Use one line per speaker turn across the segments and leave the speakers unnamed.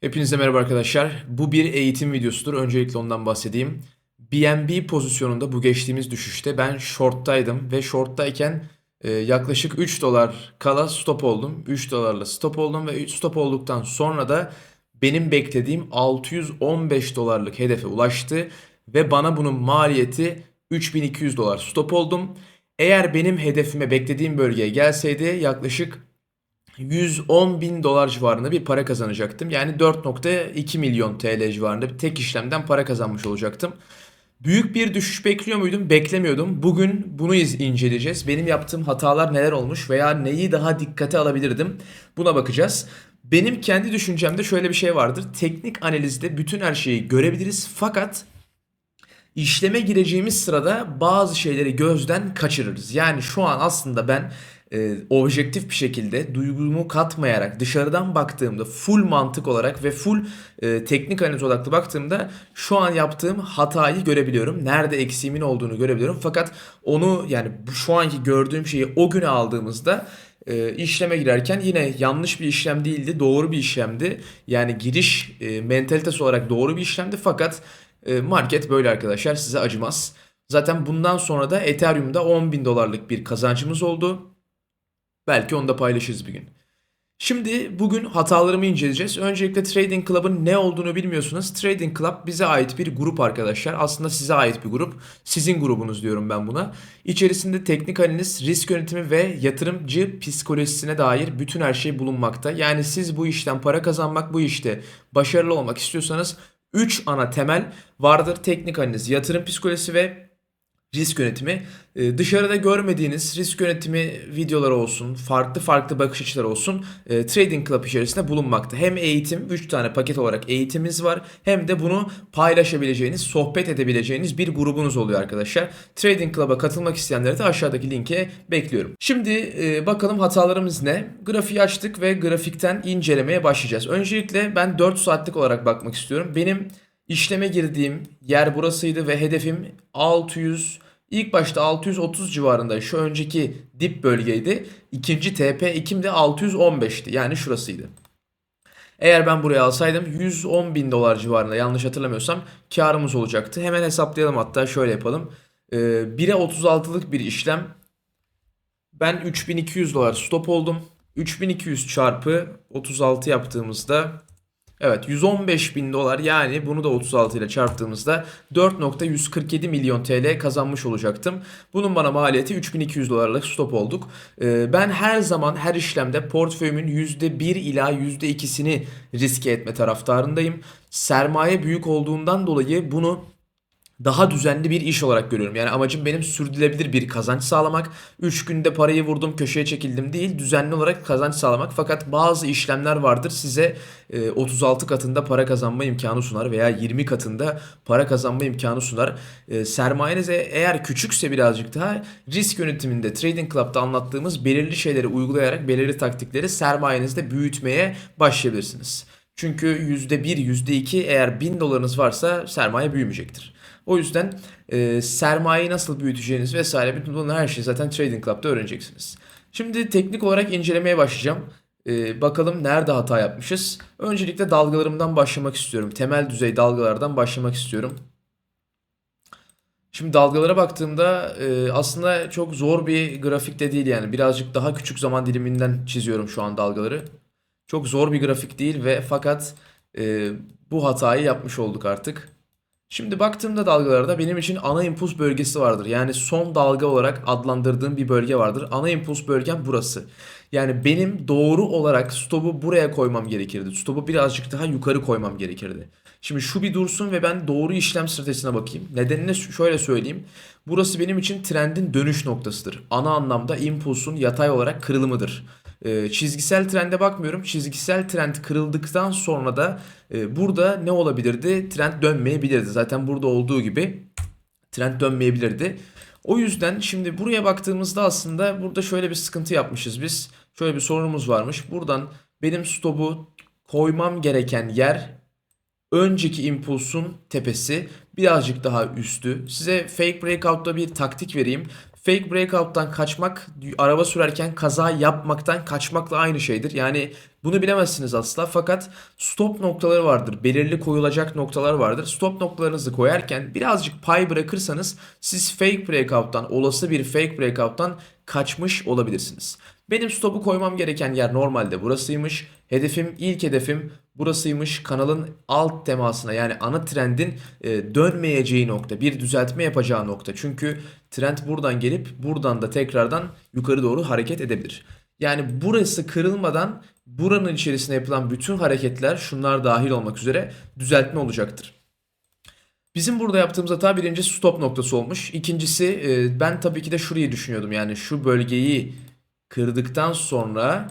Hepinize merhaba arkadaşlar. Bu bir eğitim videosudur. Öncelikle ondan bahsedeyim. BNB pozisyonunda bu geçtiğimiz düşüşte ben short'taydım ve short'tayken e, yaklaşık 3 dolar kala stop oldum. 3 dolarla stop oldum ve stop olduktan sonra da benim beklediğim 615 dolarlık hedefe ulaştı ve bana bunun maliyeti 3200 dolar stop oldum. Eğer benim hedefime beklediğim bölgeye gelseydi yaklaşık 110 bin dolar civarında bir para kazanacaktım. Yani 4.2 milyon TL civarında bir tek işlemden para kazanmış olacaktım. Büyük bir düşüş bekliyor muydum? Beklemiyordum. Bugün bunu iz- inceleyeceğiz. Benim yaptığım hatalar neler olmuş veya neyi daha dikkate alabilirdim? Buna bakacağız. Benim kendi düşüncemde şöyle bir şey vardır. Teknik analizde bütün her şeyi görebiliriz fakat işleme gireceğimiz sırada bazı şeyleri gözden kaçırırız. Yani şu an aslında ben e, objektif bir şekilde duygumu katmayarak dışarıdan baktığımda full mantık olarak ve full e, teknik analiz odaklı baktığımda şu an yaptığım hatayı görebiliyorum. Nerede eksiğimin olduğunu görebiliyorum. Fakat onu yani şu anki gördüğüm şeyi o güne aldığımızda e, işleme girerken yine yanlış bir işlem değildi, doğru bir işlemdi. Yani giriş e, mentalitesi olarak doğru bir işlemdi fakat e, market böyle arkadaşlar size acımaz. Zaten bundan sonra da Ethereum'da 10 bin dolarlık bir kazancımız oldu. Belki onu da paylaşırız bir gün. Şimdi bugün hatalarımı inceleyeceğiz. Öncelikle Trading Club'ın ne olduğunu bilmiyorsunuz. Trading Club bize ait bir grup arkadaşlar. Aslında size ait bir grup. Sizin grubunuz diyorum ben buna. İçerisinde teknik analiz, risk yönetimi ve yatırımcı psikolojisine dair bütün her şey bulunmakta. Yani siz bu işten para kazanmak, bu işte başarılı olmak istiyorsanız 3 ana temel vardır. Teknik analiz, yatırım psikolojisi ve risk yönetimi. Ee, dışarıda görmediğiniz risk yönetimi videoları olsun, farklı farklı bakış açıları olsun e, Trading Club içerisinde bulunmakta. Hem eğitim, 3 tane paket olarak eğitimimiz var hem de bunu paylaşabileceğiniz, sohbet edebileceğiniz bir grubunuz oluyor arkadaşlar. Trading Club'a katılmak isteyenleri de aşağıdaki linke bekliyorum. Şimdi e, bakalım hatalarımız ne? Grafiği açtık ve grafikten incelemeye başlayacağız. Öncelikle ben 4 saatlik olarak bakmak istiyorum. Benim İşleme girdiğim yer burasıydı ve hedefim 600 ilk başta 630 civarında şu önceki dip bölgeydi. İkinci TP 2'm de 615'ti. Yani şurasıydı. Eğer ben buraya alsaydım 110 bin dolar civarında yanlış hatırlamıyorsam karımız olacaktı. Hemen hesaplayalım hatta şöyle yapalım. Ee, 1'e 36'lık bir işlem. Ben 3200 dolar stop oldum. 3200 çarpı 36 yaptığımızda Evet 115 bin dolar yani bunu da 36 ile çarptığımızda 4.147 milyon TL kazanmış olacaktım. Bunun bana maliyeti 3200 dolarlık stop olduk. Ee, ben her zaman her işlemde portföyümün %1 ila %2'sini riske etme taraftarındayım. Sermaye büyük olduğundan dolayı bunu daha düzenli bir iş olarak görüyorum. Yani amacım benim sürdürülebilir bir kazanç sağlamak. 3 günde parayı vurdum köşeye çekildim değil. Düzenli olarak kazanç sağlamak. Fakat bazı işlemler vardır size e, 36 katında para kazanma imkanı sunar veya 20 katında para kazanma imkanı sunar. E, sermayeniz e- eğer küçükse birazcık daha risk yönetiminde Trading Club'da anlattığımız belirli şeyleri uygulayarak belirli taktikleri sermayenizde büyütmeye başlayabilirsiniz. Çünkü %1, %2 eğer 1000 dolarınız varsa sermaye büyümeyecektir. O yüzden e, sermayeyi nasıl büyüteceğiniz vesaire bütün bunlar her şeyi zaten Trading Club'da öğreneceksiniz. Şimdi teknik olarak incelemeye başlayacağım. E, bakalım nerede hata yapmışız. Öncelikle dalgalarımdan başlamak istiyorum. Temel düzey dalgalardan başlamak istiyorum. Şimdi dalgalara baktığımda e, aslında çok zor bir grafik de değil yani. Birazcık daha küçük zaman diliminden çiziyorum şu an dalgaları. Çok zor bir grafik değil ve fakat e, bu hatayı yapmış olduk artık. Şimdi baktığımda dalgalarda benim için ana impuls bölgesi vardır. Yani son dalga olarak adlandırdığım bir bölge vardır. Ana impuls bölgem burası. Yani benim doğru olarak stopu buraya koymam gerekirdi. Stopu birazcık daha yukarı koymam gerekirdi. Şimdi şu bir dursun ve ben doğru işlem stratejisine bakayım. Nedenini şöyle söyleyeyim. Burası benim için trendin dönüş noktasıdır. Ana anlamda impulsun yatay olarak kırılımıdır. Ee, çizgisel trende bakmıyorum. Çizgisel trend kırıldıktan sonra da e, burada ne olabilirdi? Trend dönmeyebilirdi. Zaten burada olduğu gibi trend dönmeyebilirdi. O yüzden şimdi buraya baktığımızda aslında burada şöyle bir sıkıntı yapmışız biz. Şöyle bir sorunumuz varmış. Buradan benim stopu koymam gereken yer önceki impulsun tepesi birazcık daha üstü. Size fake breakout'ta bir taktik vereyim. Fake breakout'tan kaçmak, araba sürerken kaza yapmaktan kaçmakla aynı şeydir. Yani bunu bilemezsiniz asla fakat stop noktaları vardır. Belirli koyulacak noktalar vardır. Stop noktalarınızı koyarken birazcık pay bırakırsanız siz fake breakout'tan, olası bir fake breakout'tan kaçmış olabilirsiniz. Benim stopu koymam gereken yer normalde burasıymış. Hedefim, ilk hedefim burasıymış. Kanalın alt temasına yani ana trendin e, dönmeyeceği nokta, bir düzeltme yapacağı nokta. Çünkü trend buradan gelip buradan da tekrardan yukarı doğru hareket edebilir. Yani burası kırılmadan buranın içerisinde yapılan bütün hareketler şunlar dahil olmak üzere düzeltme olacaktır. Bizim burada yaptığımız hata birincisi stop noktası olmuş. İkincisi e, ben tabii ki de şurayı düşünüyordum. Yani şu bölgeyi kırdıktan sonra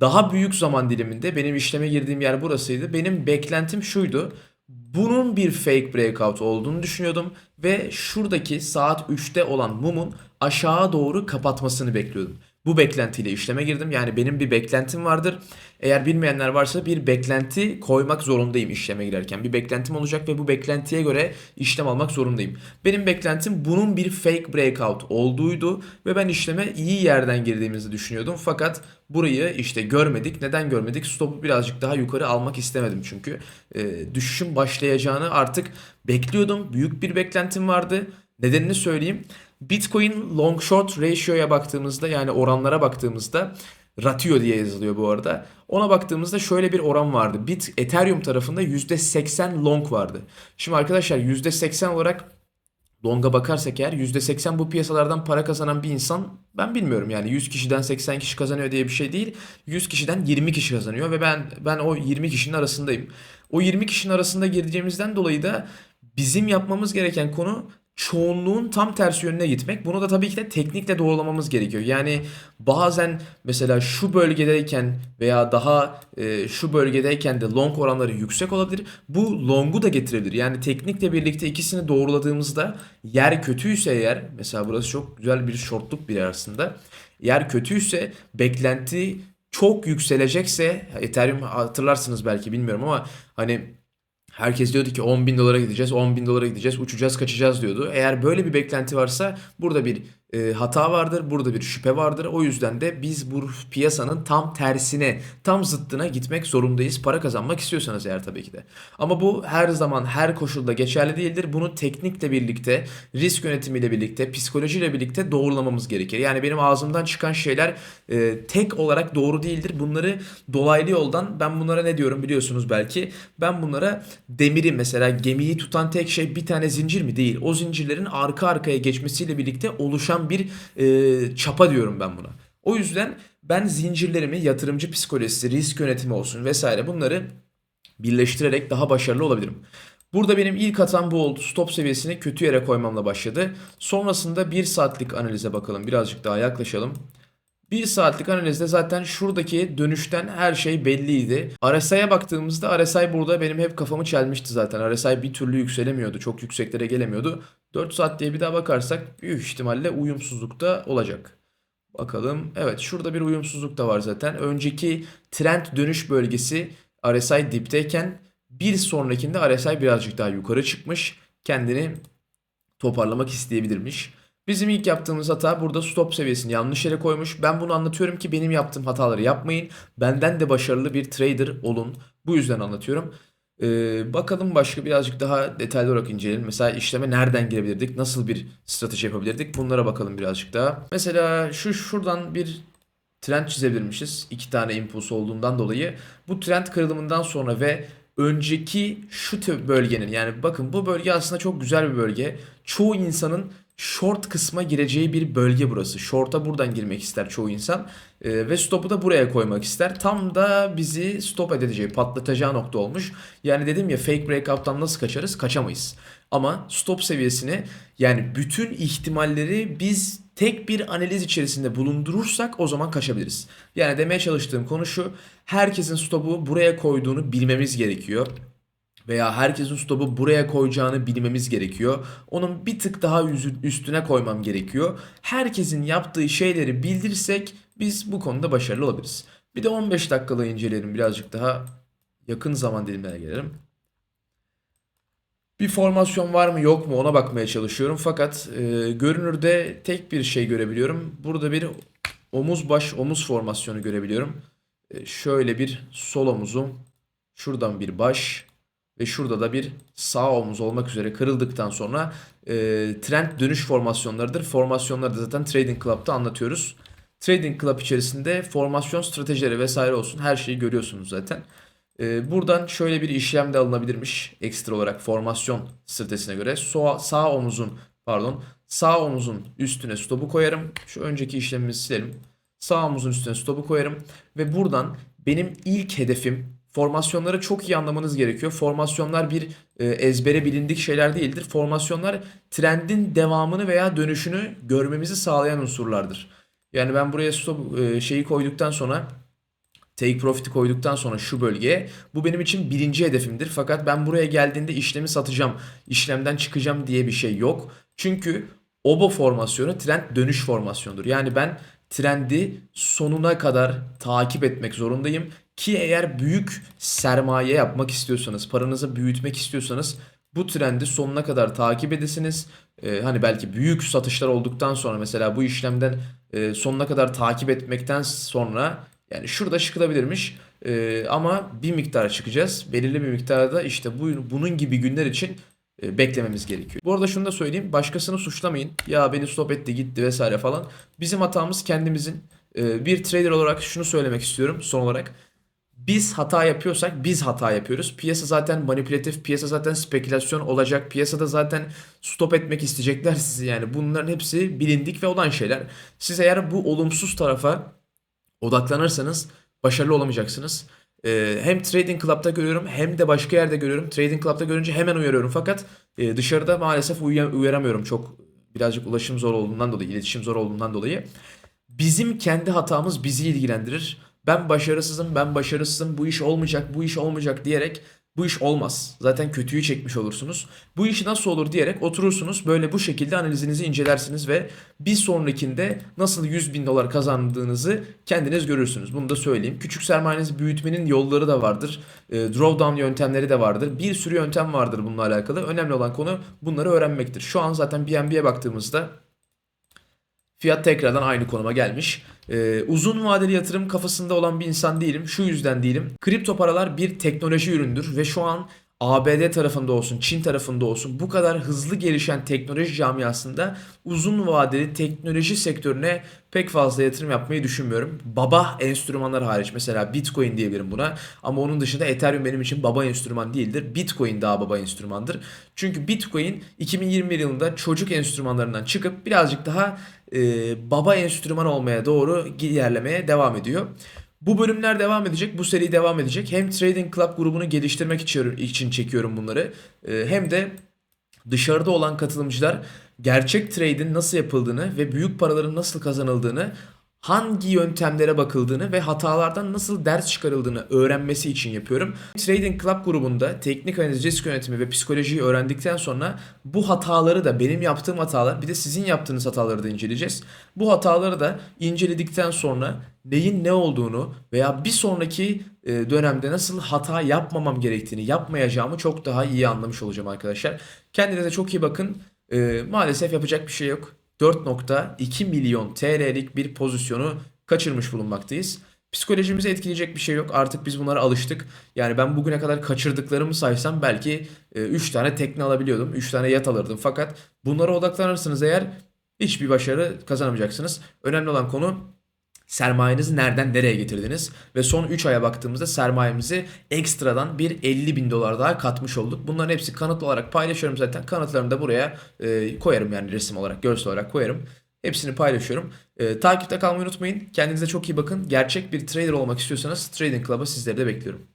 daha büyük zaman diliminde benim işleme girdiğim yer burasıydı. Benim beklentim şuydu. Bunun bir fake breakout olduğunu düşünüyordum ve şuradaki saat 3'te olan mumun aşağı doğru kapatmasını bekliyordum. Bu beklentiyle işleme girdim. Yani benim bir beklentim vardır. Eğer bilmeyenler varsa bir beklenti koymak zorundayım işleme girerken. Bir beklentim olacak ve bu beklentiye göre işlem almak zorundayım. Benim beklentim bunun bir fake breakout olduğuydu ve ben işleme iyi yerden girdiğimizi düşünüyordum. Fakat burayı işte görmedik. Neden görmedik? Stopu birazcık daha yukarı almak istemedim çünkü. E, düşüşün başlayacağını artık bekliyordum. Büyük bir beklentim vardı. Nedenini söyleyeyim. Bitcoin long short ratio'ya baktığımızda yani oranlara baktığımızda ratio diye yazılıyor bu arada. Ona baktığımızda şöyle bir oran vardı. Bit Ethereum tarafında %80 long vardı. Şimdi arkadaşlar %80 olarak longa bakarsak eğer %80 bu piyasalardan para kazanan bir insan ben bilmiyorum yani 100 kişiden 80 kişi kazanıyor diye bir şey değil. 100 kişiden 20 kişi kazanıyor ve ben ben o 20 kişinin arasındayım. O 20 kişinin arasında gireceğimizden dolayı da bizim yapmamız gereken konu çoğunluğun tam tersi yönüne gitmek. Bunu da tabii ki de teknikle doğrulamamız gerekiyor. Yani bazen mesela şu bölgedeyken veya daha e, şu bölgedeyken de long oranları yüksek olabilir. Bu long'u da getirebilir. Yani teknikle birlikte ikisini doğruladığımızda yer kötüyse eğer mesela burası çok güzel bir shortluk bir yer aslında. Yer kötüyse beklenti çok yükselecekse Ethereum hatırlarsınız belki bilmiyorum ama hani Herkes diyordu ki 10 bin dolara gideceğiz, 10 bin dolara gideceğiz, uçacağız, kaçacağız diyordu. Eğer böyle bir beklenti varsa burada bir e, hata vardır, burada bir şüphe vardır. O yüzden de biz bu piyasanın tam tersine, tam zıttına gitmek zorundayız. Para kazanmak istiyorsanız eğer tabii ki de. Ama bu her zaman, her koşulda geçerli değildir. Bunu teknikle birlikte, risk yönetimiyle birlikte, psikolojiyle birlikte doğrulamamız gerekir. Yani benim ağzımdan çıkan şeyler e, tek olarak doğru değildir. Bunları dolaylı yoldan, ben bunlara ne diyorum biliyorsunuz belki. Ben bunlara demiri mesela gemiyi tutan tek şey bir tane zincir mi? Değil. O zincirlerin arka arkaya geçmesiyle birlikte oluşan bir e, çapa diyorum ben buna. O yüzden ben zincirlerimi yatırımcı psikolojisi, risk yönetimi olsun vesaire bunları birleştirerek daha başarılı olabilirim. Burada benim ilk hatam bu oldu. Stop seviyesini kötü yere koymamla başladı. Sonrasında 1 saatlik analize bakalım. Birazcık daha yaklaşalım. 1 saatlik analizde zaten şuradaki dönüşten her şey belliydi. RSI'ye baktığımızda RSI burada benim hep kafamı çelmişti zaten. RSI bir türlü yükselemiyordu. Çok yükseklere gelemiyordu. 4 saat diye bir daha bakarsak büyük ihtimalle uyumsuzluk da olacak. Bakalım. Evet şurada bir uyumsuzluk da var zaten. Önceki trend dönüş bölgesi RSI dipteyken bir sonrakinde RSI birazcık daha yukarı çıkmış. Kendini toparlamak isteyebilirmiş. Bizim ilk yaptığımız hata burada stop seviyesini yanlış yere koymuş. Ben bunu anlatıyorum ki benim yaptığım hataları yapmayın. Benden de başarılı bir trader olun. Bu yüzden anlatıyorum. Ee, bakalım başka birazcık daha detaylı olarak inceleyelim. Mesela işleme nereden girebilirdik? Nasıl bir strateji yapabilirdik? Bunlara bakalım birazcık daha. Mesela şu şuradan bir trend çizebilirmişiz. İki tane impuls olduğundan dolayı. Bu trend kırılımından sonra ve önceki şu bölgenin yani bakın bu bölge aslında çok güzel bir bölge. Çoğu insanın short kısma gireceği bir bölge burası. Short'a buradan girmek ister çoğu insan e, ve stop'u da buraya koymak ister. Tam da bizi stop edeceği, patlatacağı nokta olmuş. Yani dedim ya fake breakout'tan nasıl kaçarız? Kaçamayız. Ama stop seviyesini yani bütün ihtimalleri biz tek bir analiz içerisinde bulundurursak o zaman kaçabiliriz. Yani demeye çalıştığım konu şu. Herkesin stop'u buraya koyduğunu bilmemiz gerekiyor veya herkesin stopu buraya koyacağını bilmemiz gerekiyor. Onun bir tık daha üstüne koymam gerekiyor. Herkesin yaptığı şeyleri bildirsek biz bu konuda başarılı olabiliriz. Bir de 15 dakikalık inceleyelim birazcık daha yakın zaman dilimlerine gelelim. Bir formasyon var mı yok mu ona bakmaya çalışıyorum. Fakat e, görünürde tek bir şey görebiliyorum. Burada bir omuz baş omuz formasyonu görebiliyorum. E, şöyle bir sol omuzum, şuradan bir baş ve şurada da bir sağ omuz olmak üzere kırıldıktan sonra e, trend dönüş formasyonlarıdır. Formasyonları da zaten Trading Club'da anlatıyoruz. Trading Club içerisinde formasyon stratejileri vesaire olsun her şeyi görüyorsunuz zaten. Ee, buradan şöyle bir işlem de alınabilirmiş ekstra olarak formasyon stratejisine göre. Sağ, sağ omuzun pardon sağ omuzun üstüne stopu koyarım. Şu önceki işlemimizi silelim. Sağ omuzun üstüne stopu koyarım ve buradan benim ilk hedefim formasyonları çok iyi anlamanız gerekiyor. Formasyonlar bir e, ezbere bilindik şeyler değildir. Formasyonlar trendin devamını veya dönüşünü görmemizi sağlayan unsurlardır. Yani ben buraya stop e, şeyi koyduktan sonra Take Profit'i koyduktan sonra şu bölgeye bu benim için birinci hedefimdir. Fakat ben buraya geldiğinde işlemi satacağım, işlemden çıkacağım diye bir şey yok. Çünkü OBO formasyonu trend dönüş formasyonudur. Yani ben trendi sonuna kadar takip etmek zorundayım. Ki eğer büyük sermaye yapmak istiyorsanız, paranızı büyütmek istiyorsanız bu trendi sonuna kadar takip edesiniz. Ee, hani belki büyük satışlar olduktan sonra mesela bu işlemden e, sonuna kadar takip etmekten sonra yani şurada çıkılabilirmiş Ee, ama bir miktar çıkacağız. Belirli bir miktarda işte bu, bunun gibi günler için e, beklememiz gerekiyor. Bu arada şunu da söyleyeyim. Başkasını suçlamayın. Ya beni stop etti gitti vesaire falan. Bizim hatamız kendimizin. Ee, bir trader olarak şunu söylemek istiyorum son olarak. Biz hata yapıyorsak biz hata yapıyoruz. Piyasa zaten manipülatif, piyasa zaten spekülasyon olacak. Piyasada zaten stop etmek isteyecekler sizi yani. Bunların hepsi bilindik ve olan şeyler. Siz eğer bu olumsuz tarafa odaklanırsanız başarılı olamayacaksınız. Ee, hem Trading Club'da görüyorum hem de başka yerde görüyorum. Trading Club'da görünce hemen uyarıyorum fakat e, dışarıda maalesef uya- uyaramıyorum çok birazcık ulaşım zor olduğundan dolayı, iletişim zor olduğundan dolayı. Bizim kendi hatamız bizi ilgilendirir. Ben başarısızım, ben başarısızım, bu iş olmayacak, bu iş olmayacak diyerek bu iş olmaz. Zaten kötüyü çekmiş olursunuz. Bu iş nasıl olur diyerek oturursunuz. Böyle bu şekilde analizinizi incelersiniz ve bir sonrakinde nasıl 100 bin dolar kazandığınızı kendiniz görürsünüz. Bunu da söyleyeyim. Küçük sermayenizi büyütmenin yolları da vardır. E, drawdown yöntemleri de vardır. Bir sürü yöntem vardır bununla alakalı. Önemli olan konu bunları öğrenmektir. Şu an zaten BNB'ye baktığımızda Fiyat tekrardan aynı konuma gelmiş. Ee, uzun vadeli yatırım kafasında olan bir insan değilim. Şu yüzden değilim. Kripto paralar bir teknoloji üründür ve şu an ABD tarafında olsun, Çin tarafında olsun bu kadar hızlı gelişen teknoloji camiasında uzun vadeli teknoloji sektörüne pek fazla yatırım yapmayı düşünmüyorum. Baba enstrümanlar hariç mesela Bitcoin diyebilirim buna ama onun dışında Ethereum benim için baba enstrüman değildir. Bitcoin daha baba enstrümandır. Çünkü Bitcoin 2021 yılında çocuk enstrümanlarından çıkıp birazcık daha e, baba enstrüman olmaya doğru ilerlemeye devam ediyor. Bu bölümler devam edecek, bu seri devam edecek. Hem Trading Club grubunu geliştirmek için, çekiyorum bunları. Ee, hem de dışarıda olan katılımcılar gerçek trade'in nasıl yapıldığını ve büyük paraların nasıl kazanıldığını, hangi yöntemlere bakıldığını ve hatalardan nasıl ders çıkarıldığını öğrenmesi için yapıyorum. Trading Club grubunda teknik analiz, risk yönetimi ve psikolojiyi öğrendikten sonra bu hataları da benim yaptığım hatalar bir de sizin yaptığınız hataları da inceleyeceğiz. Bu hataları da inceledikten sonra neyin ne olduğunu veya bir sonraki e, dönemde nasıl hata yapmamam gerektiğini, yapmayacağımı çok daha iyi anlamış olacağım arkadaşlar. Kendinize çok iyi bakın. E, maalesef yapacak bir şey yok. 4.2 milyon TL'lik bir pozisyonu kaçırmış bulunmaktayız. Psikolojimizi etkileyecek bir şey yok. Artık biz bunlara alıştık. Yani ben bugüne kadar kaçırdıklarımı saysam belki 3 tane tekne alabiliyordum. 3 tane yat alırdım. Fakat bunlara odaklanırsanız eğer hiçbir başarı kazanamayacaksınız. Önemli olan konu sermayenizi nereden nereye getirdiniz? Ve son 3 aya baktığımızda sermayemizi ekstradan bir 50 bin dolar daha katmış olduk. Bunların hepsi kanıt olarak paylaşıyorum zaten. Kanıtlarımı da buraya e, koyarım yani resim olarak, görsel olarak koyarım. Hepsini paylaşıyorum. E, takipte kalmayı unutmayın. Kendinize çok iyi bakın. Gerçek bir trader olmak istiyorsanız Trading Club'a sizleri de bekliyorum.